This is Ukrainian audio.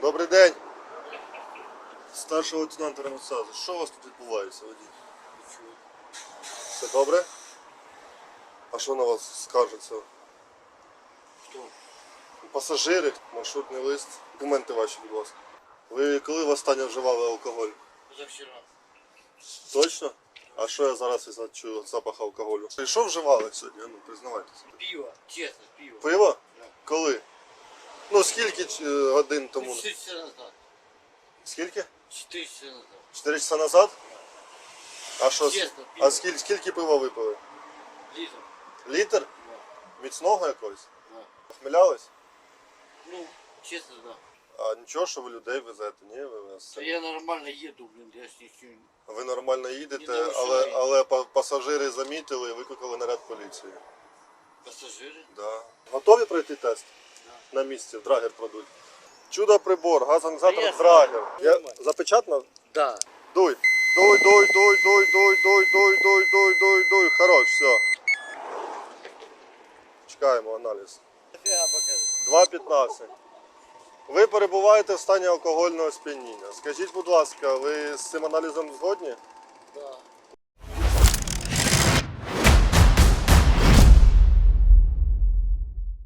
Добрий день. Старший лейтенант Ремонсазу. Що у вас тут відбувається, водій? Все добре? А що на вас скаржиться? Хто? Пасажири, маршрутний лист. Документи ваші, будь ласка. Ви коли востаннє вживали алкоголь? Позавчора. Точно? А що я зараз із чую запах алкоголю? І що вживали сьогодні? Ну, признавайтеся. Пиво, чесно, пиво. Пиво? Да. Коли? Ну скільки е, годин тому? Четыре часа назад. Скільки? Четыре часа назад. Чотири часа назад? А що? з- Чесно, пиво. А скільки, скільки пива випили? Лиза. Літр? Да. Міцного якогось? Да. Хмелялись? Ну, честно, да. А нічого, що ви людей везете? Ні, ви вас. Да я нормально еду, блин, я ж ничего не... Ви нормально їдете, Не нарушаю. але, але па- пасажири замітили і викликали наряд поліції. Пассажиры? Да. Готові пройти тест? На місці, в драгер продуть. Чудо прибор, газонізатор драгер. Я запечатано? Да. Дуй. Дуй, дуй, дуй, дуй, дуй, дуй, дуй, дуй, дуй, дуй, дуй. Хорош, все. Чекаємо аналіз. 2.15. Ви перебуваєте в стані алкогольного сп'яніння. Скажіть, будь ласка, ви з цим аналізом згодні?